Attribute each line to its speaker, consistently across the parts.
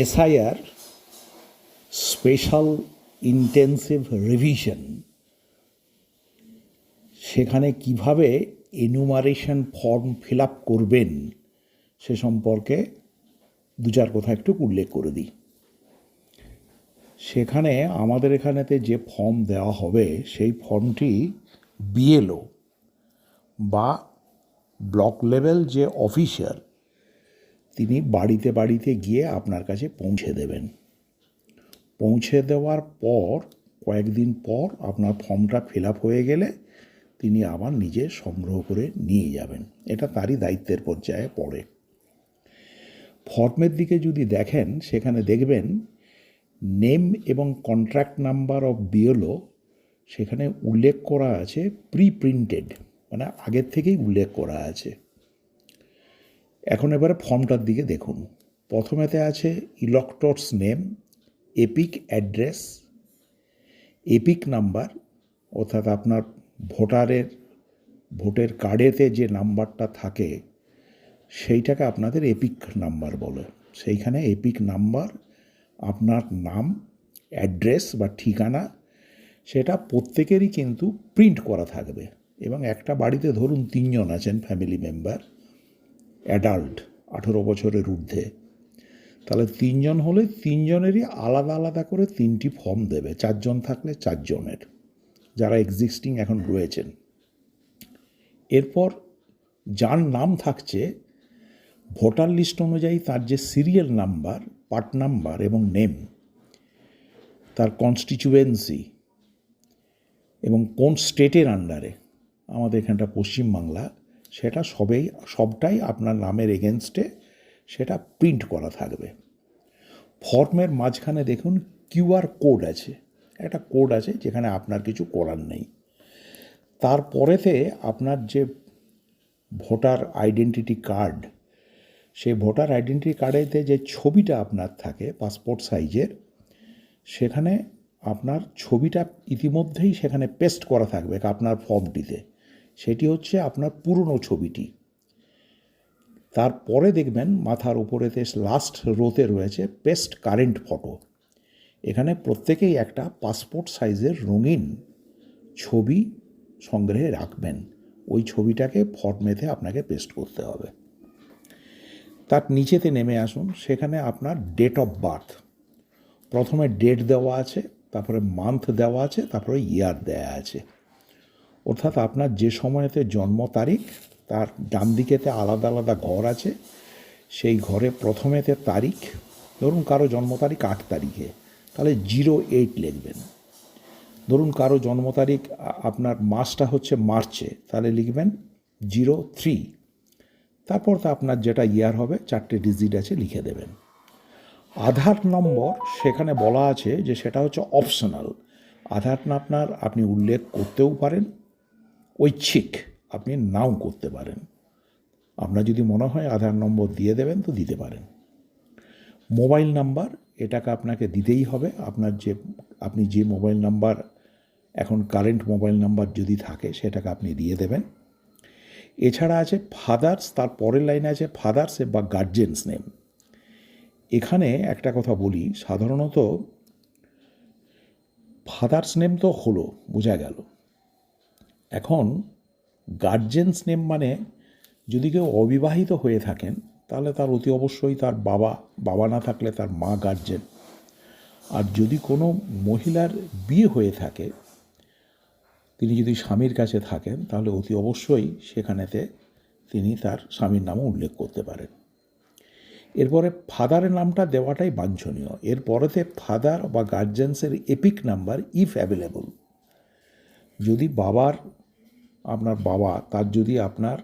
Speaker 1: SIR special intensive revision. সেখানে কীভাবে enumeration form fill up করবেন সে সম্পর্কে দু চার কথা একটু উল্লেখ করে দিই। সেখানে আমাদের এখানেতে যে ফর্ম দেওয়া হবে, সেই ফর্মটি বিএলও বা ব্লক লেভেল যে অফিসার তিনি বাড়িতে বাড়িতে গিয়ে আপনার কাছে পৌঁছে দেবেন। পৌঁছে দেওয়ার পর, কয়েকদিন পর আপনার ফর্মটা ফিল আপ হয়ে গেলে তিনি আবার নিজে সংগ্রহ করে নিয়ে যাবেন। এটা তারই দায়িত্বের পর্যায়ে পড়ে। ফর্মের দিকে যদি দেখেন, সেখানে দেখবেন নেম এবং কন্ট্রাক্ট নাম্বার অফ বিএলও সেখানে উল্লেখ করা আছে প্রি প্রিন্টেড মানে আগের থেকেই উল্লেখ করা আছে। এখন এবারে ফর্মটার দিকে দেখুন। প্রথমেতে আছে electors name EPIC address EPIC number অর্থাৎ আপনার ভোটারের, ভোটের কার্ডেতে যে নাম্বারটা থাকে, সেইটাকে আপনাদের এপিক নাম্বার বলে। সেইখানে এপিক নাম্বার আপনার নাম অ্যাড্রেস বা ঠিকানা, সেটা প্রত্যেকেরই কিন্তু প্রিন্ট করা থাকবে। এবং একটা বাড়িতে ধরুন তিনজন আছেন ফ্যামিলি মেম্বার অ্যাডাল্ট আঠেরো বছরের ঊর্ধ্বে। তাহলে তিনজন হলে তিনজনেরই আলাদা আলাদা করে তিনটি ফর্ম দেবে। চারজন থাকলে চারজনের, যারা এক্সিস্টিং এখন রয়েছেন। এরপর যার নাম থাকছে, ভোটার লিস্ট অনুযায়ী তার যে সিরিয়াল নাম্বার পার্ট নাম্বার এবং নেম তার কনস্টিটিউয়েন্সি এবং কোন স্টেটের আন্ডারে আমাদের এখানটা পশ্চিমবাংলা সেটা সবেই, সবটাই আপনার নামের এগেনস্টে সেটা প্রিন্ট করা থাকবে। ফর্মের মাঝখানে দেখুন কিউআর কোড আছে। একটা কোড আছে যেখানে আপনার কিছু করার নেই। তারপরেতে আপনার যে ভোটার আইডেন্টিটি কার্ড সেই ভোটার আইডেন্টিটি কার্ডেতে যে ছবিটা আপনার থাকে পাসপোর্ট সাইজের সেখানে আপনার ছবিটা ইতিমধ্যেই সেখানে পেস্ট করা থাকবে আপনার ফর্মটিতে সেটি হচ্ছে আপনার পুরনো ছবিটি। তারপরে দেখবেন মাথার উপরেতে লাস্ট রোতে রয়েছে পেস্ট কারেন্ট ফটো এখানে প্রত্যেকেই একটা পাসপোর্ট সাইজের রঙিন ছবি সংগ্রহে রাখবেন। ওই ছবিটাকে ফর্মেতে আপনাকে পেস্ট করতে হবে। তার নিচেতে নেমে আসুন, সেখানে আপনার ডেট অফ বার্থ প্রথমে ডেট দেওয়া আছে, তারপরে মান্থ দেওয়া আছে, তারপরে ইয়ার দেওয়া আছে। অর্থাৎ আপনার যে সময়তে জন্ম তারিখ, তার ডান দিকেতে আলাদা আলাদা ঘর আছে। সেই ঘরে প্রথমেতে তারিখ, ধরুন কারও জন্ম তারিখ আট তারিখে, তাহলে জিরো এইট লিখবেন। ধরুন কারও জন্ম তারিখ আপনার মাসটা হচ্ছে মার্চে, তাহলে লিখবেন জিরো থ্রি। তারপর তো আপনার যেটা ইয়ার হবে, চারটে ডিজিট আছে, লিখে দেবেন। আধার নম্বর সেখানে বলা আছে যে সেটা হচ্ছে অপশনাল। আধার আপনার, আপনি উল্লেখ করতেও পারেন। ঐচ্ছিক আপনি নাও করতে পারেন। আপনার যদি মনে হয় আধার নম্বর দিয়ে দেবেন তো দিতে পারেন। মোবাইল নাম্বার, এটাকে আপনাকে দিতেই হবে। আপনার যে, আপনি যে মোবাইল নাম্বার, এখন কারেন্ট মোবাইল নাম্বার যদি থাকে, সেটাকে আপনি দিয়ে দেবেন। এছাড়া আছে ফাদার্স, তার পরের লাইনে আছে ফাদার্স বা গার্জেন্স নেম। এখানে একটা কথা বলি, সাধারণত ফাদার্স নেম তো হলো, বোঝা গেল। এখন গার্জেন্স নেম মানে যদি কেউ অবিবাহিত হয়ে থাকেন, তাহলে তার অতি অবশ্যই তার বাবা বাবা না থাকলে তার মা গার্জেন আর যদি কোনো মহিলার বিয়ে হয়ে থাকে, তিনি যদি স্বামীর কাছে থাকেন, তাহলে অতি অবশ্যই সেখানেতে তিনি তার স্বামীর নামও উল্লেখ করতে পারেন। এরপরে ফাদারের নামটা দেওয়াটাই বাঞ্ছনীয়। এরপরেতে ফাদার বা গার্জেন্সের এপিক নাম্বার ইফ অ্যাভেলেবল যদি বাবার আপনার বাবা, তার যদি আপনার,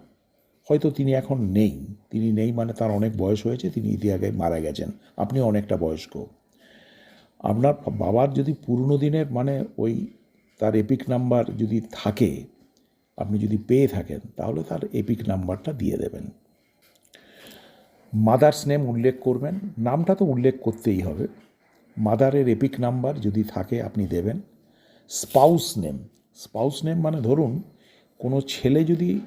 Speaker 1: হয়তো তিনি এখন নেই। তিনি নেই মানে তার অনেক বয়স হয়েছে, তিনি ইতি আগে মারা গেছেন। আপনি অনেকটা বয়স্ক। আপনার বাবার যদি পুরনো দিনের মানে ওই তার এপিক নাম্বার যদি থাকে, আপনি যদি পেয়ে থাকেন, তাহলে তার এপিক নাম্বারটা দিয়ে দেবেন। মাদার্স নেম উল্লেখ করবেন। নামটা তো উল্লেখ করতেই হবে। মাদারের এপিক নাম্বার যদি থাকে, আপনি দেবেন। স্পাউস নেম স্পাউস নেম মানে ধরুন কোনো ছেলে যদি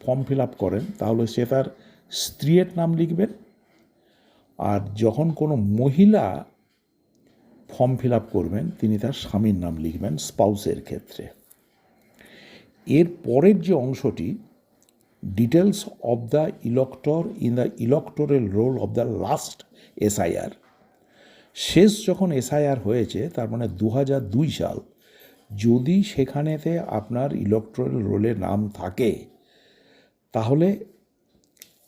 Speaker 1: ফর্ম ফিল আপ করেন, তাহলে সে তার স্ত্রীর নাম লিখবেন। আর যখন কোনো মহিলা ফর্ম ফিল আপ করবেন, তিনি তার স্বামীর নাম লিখবেন স্পাউসের ক্ষেত্রে। এর পরের যে অংশটি details of the elector in the electoral roll of the last SIR শেষ যখন এসআইআর হয়েছে, তার মানে দু সাল যদি সেখানেতে আপনার ইলেকট্রাল রোলে নাম থাকে, তাহলে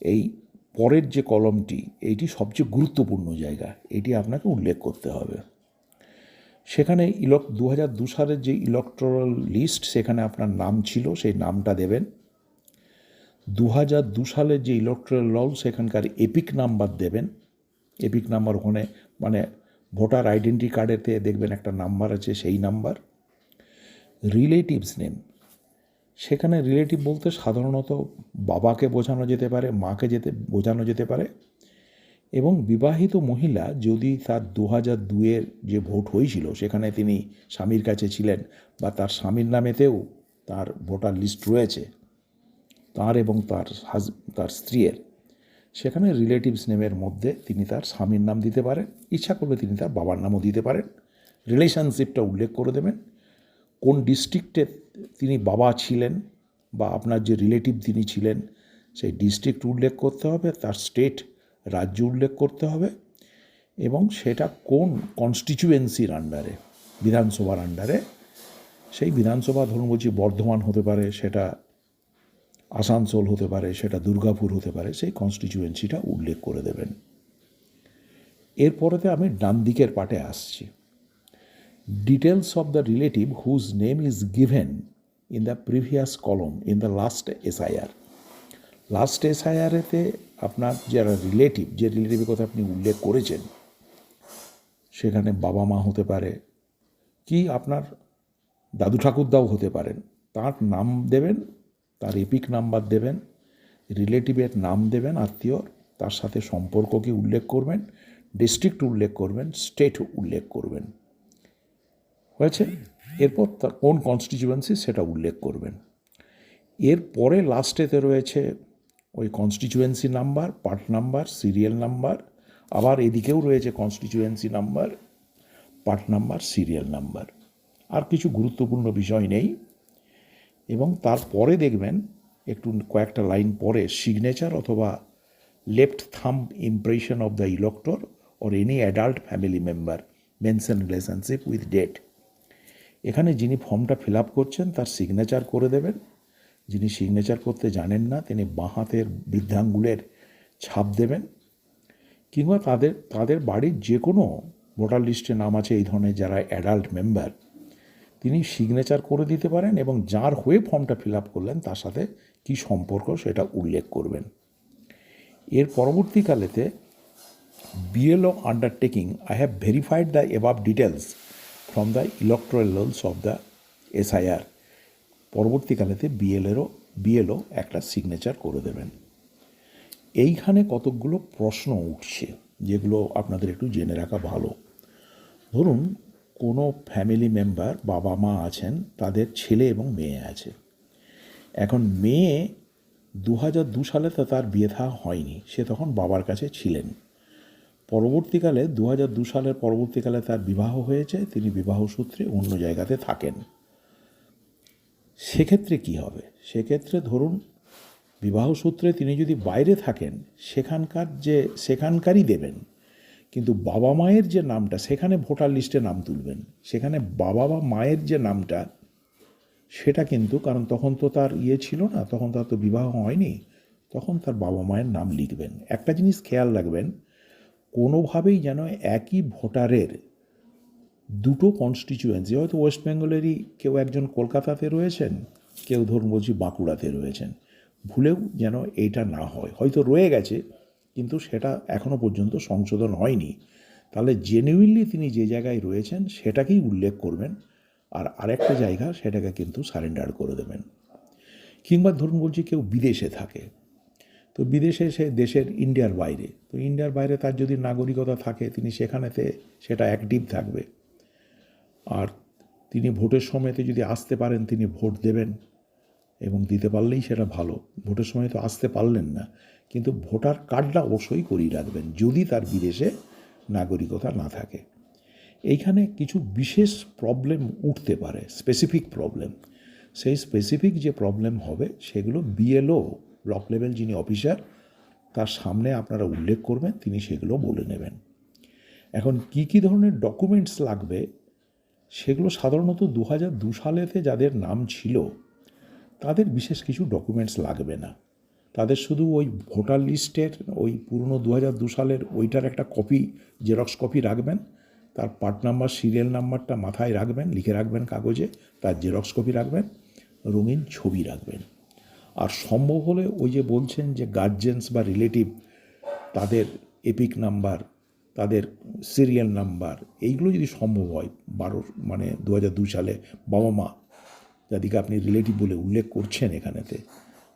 Speaker 1: এই পরের যে কলমটি, এইটি সবচেয়ে গুরুত্বপূর্ণ জায়গা। এটি আপনাকে উল্লেখ করতে হবে। সেখানে ইলক দু হাজার দু সালের যে ইলেকট্রাল লিস্ট সেখানে আপনার নাম ছিল, সেই নামটা দেবেন। দু হাজার দু সালের যে ইলেকট্রাল রোল সেখানকার এপিক নাম্বার দেবেন। এপিক নাম্বার ওখানে মানে ভোটার আইডেন্টি কার্ডেতে দেখবেন একটা নাম্বার আছে, সেই নাম্বার রিলেটিভস নেম সেখানে রিলেটিভ বলতে সাধারণত বাবাকে বোঝানো যেতে পারে, মাকে যেতে, বোঝানো যেতে পারে। এবং বিবাহিত মহিলা যদি তার দু হাজার দুয়ের যে ভোট হয়েছিল, সেখানে তিনি স্বামীর কাছে ছিলেন বা তার স্বামীর নামেতেও তার ভোটার লিস্ট রয়েছে, তার এবং তার হাজ, তার স্ত্রীর, সেখানে রিলেটিভস নেমের মধ্যে তিনি তার স্বামীর নাম দিতে পারেন, ইচ্ছা করলে তিনি তার বাবার নামও দিতে পারেন। রিলেশনশিপটা উল্লেখ করে দেবেন। কোন ডিস্ট্রিক্টে তিনি বাবা ছিলেন বা আপনার যে রিলেটিভ তিনি ছিলেন, সেই ডিস্ট্রিক্ট উল্লেখ করতে হবে, তার স্টেট রাজ্য উল্লেখ করতে হবে এবং সেটা কোন কনস্টিটিউয়েন্সির আন্ডারে বিধানসভার আন্ডারে সেই বিধানসভা ধরুন বলছি বর্ধমান হতে পারে, সেটা আসানসোল হতে পারে, সেটা দুর্গাপুর হতে পারে, সেই কনস্টিটিউয়েন্সিটা উল্লেখ করে দেবেন। এরপরেতে আমি ডান দিকের পাটে আসছি। Details of the relative whose name is given in the previous column in the last SIR last এসআইআরেতে আপনার যারা রিলেটিভ যে রিলেটিভের কথা আপনি উল্লেখ করেছেন, সেখানে বাবা মা হতে পারে, কি আপনার দাদু ঠাকুরদাও হতে পারেন, তার নাম দেবেন, তার এপিক নাম্বার দেবেন রিলেটিভের নাম দেবেন আত্মীয় তার সাথে সম্পর্ককে উল্লেখ করবেন ডিস্ট্রিক্ট উল্লেখ করবেন স্টেট উল্লেখ করবেন। হয়েছে। এরপর তার কোন কনস্টিটিউয়েন্সি সেটা উল্লেখ করবেন। এরপরে লাস্টেতে রয়েছে ওই constituency number part number serial number আবার এদিকেও রয়েছে constituency number part number serial number আর কিছু গুরুত্বপূর্ণ বিষয় নেই। এবং তারপরে দেখবেন, একটু কয়েকটা লাইন পরে সিগনেচার অথবা left thumb impression of the elector or any adult family member mention relationship with date এখানে যিনি ফর্মটা ফিল আপ করছেন, তার সিগনেচার করে দেবেন। যিনি সিগনেচার করতে জানেন না, তিনি বাঁ হাতের বৃদ্ধাঙ্গুলের ছাপ দেবেন। কিংবা তাদের তাদের বাড়ির যে কোনো ভোটার লিস্টে নাম আছে এই ধরনের যারা অ্যাডাল্ট মেম্বার তিনি সিগনেচার করে দিতে পারেন এবং যার হয়ে ফর্মটা ফিল আপ করলেন, তার সাথে কী সম্পর্ক সেটা উল্লেখ করবেন। এর পরবর্তীকালেতে BLO undertaking I have verified the above details from the electoral rolls of the SIR পরবর্তীকালেতে বিএলেরও বিএলও একটা সিগনেচার করে দেবেন। এইখানে কতকগুলো প্রশ্ন উঠছে, যেগুলো আপনাদের একটু জেনে রাখা ভালো। ধরুন, কোনো ফ্যামিলি মেম্বার বাবা মা আছেন, তাদের ছেলে এবং মেয়ে আছে। এখন মেয়ে দু হাজার দু সালে তো তার বিয়ে থা হয়নি, সে তখন বাবার কাছে ছিলেন। পরবর্তীকালে দু হাজার দু সালের পরবর্তীকালে তার বিবাহ হয়েছে, তিনি বিবাহ সূত্রে অন্য জায়গাতে থাকেন। সেক্ষেত্রে কি হবে? সেক্ষেত্রে ধরুন, বিবাহ সূত্রে তিনি যদি বাইরে থাকেন, সেখানকার যে, সেখানকারই দেবেন, কিন্তু বাবা মায়ের যে নামটা, সেখানে ভোটার লিস্টে নাম তুলবেন, সেখানে বাবা বা মায়ের যে নামটা, সেটা কিন্তু, কারণ তখন তো তার ইয়ে ছিল না, তখন তার তো বিবাহ হয়নি, তখন তার বাবা মায়ের নাম লিখবেন। একটা জিনিস খেয়াল রাখবেন কোনোভাবেই যেন একই ভোটারের দুটো কনস্টিটিউয়েন্সি হয়তো ওয়েস্ট বেঙ্গলেরই কেউ একজন কলকাতাতে রয়েছেন, কেউ ধরুন বলছি বাঁকুড়াতে রয়েছেন। ভুলেও যেন এইটা না হয়। হয়তো রয়ে গেছে, কিন্তু সেটা এখনও পর্যন্ত সংশোধন হয়নি। তাহলে জেনুইনলি তিনি যে জায়গায় রয়েছেন, সেটাকেই উল্লেখ করবেন আর আরেকটা জায়গা সেটাকে কিন্তু সারেন্ডার করে দেবেন। কিংবা ধরুন বলছি কেউ বিদেশে থাকে তো বিদেশে সে দেশের ইন্ডিয়ার বাইরে। তো ইন্ডিয়ার বাইরে তার যদি নাগরিকতা থাকে, তিনি সেখানেতে সেটা অ্যাক্টিভ থাকবে। আর তিনি ভোটের সময়তে যদি আসতে পারেন, তিনি ভোট দেবেন এবং দিতে পারলেই সেটা ভালো। ভোটের সময় তো আসতে পারলেন না। কিন্তু ভোটার কার্ডটা অবশ্যই করিয়ে রাখবেন, যদি তার বিদেশে নাগরিকতা না থাকে। এইখানে কিছু বিশেষ প্রবলেম উঠতে পারে স্পেসিফিক প্রবলেম সেই স্পেসিফিক যে প্রবলেম হবে, সেগুলো বিএলও ব্লক লেভেল যিনি অফিসার তার সামনে আপনারা উল্লেখ করবেন, তিনি সেগুলো বলে নেবেন। এখন কি কি ধরনের ডকুমেন্টস লাগবে, সেগুলো সাধারণত দু হাজার দু সালেতে যাদের নাম ছিল, তাদের বিশেষ কিছু ডকুমেন্টস লাগবে না। তাদের শুধু ওই ভোটার লিস্টের, ওই পুরনো দু হাজার দু সালের ওইটার একটা কপি জেরক্স কপি রাখবেন, তার পার্ট নাম্বার সিরিয়াল নাম্বারটা মাথায় রাখবেন, লিখে রাখবেন কাগজে, তার জেরক্স কপি রাখবেন, রঙিন ছবি রাখবেন। আর সম্ভব হলে ওই যে বলছেন যে গার্জেন্স বা রিলেটিভ তাদের এপিক নাম্বার তাদের সিরিয়াল নাম্বার এইগুলো যদি সম্ভব হয়, বারো মানে দু হাজার দু সালে বাবা মা যাদেরকে আপনি রিলেটিভ বলে উল্লেখ করছেন এখানেতে,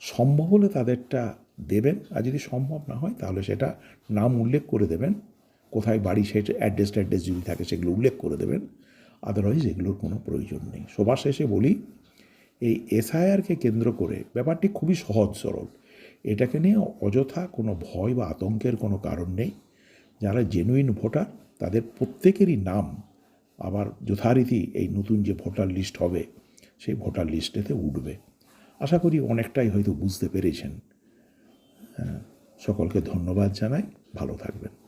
Speaker 1: সম্ভব হলে তাদেরটা দেবেন। আর যদি সম্ভব না হয়, তাহলে সেটা নাম উল্লেখ করে দেবেন। কোথায় বাড়ি, সেটা অ্যাড্রেস ট্যাড্রেস যদি থাকে, সেগুলো উল্লেখ করে দেবেন। আদারওয়াইজ এগুলোর কোনো প্রয়োজন নেই। সবার শেষে বলি এই এসআইআরকে কেন্দ্র করে ব্যাপারটি খুবই সহজ সরল। এটাকে নিয়ে অযথা কোনো ভয় বা আতঙ্কের কোনো কারণ নেই। যারা জেনুইন ভোটার তাদের প্রত্যেকেরই নাম আবার যথারীতি এই নতুন যে ভোটার লিস্ট হবে সেই ভোটার লিস্টেতে উঠবে। আশা করি অনেকটাই হয়তো বুঝতে পেরেছেন। হ্যাঁ, সকলকে ধন্যবাদ জানাই। ভালো থাকবেন।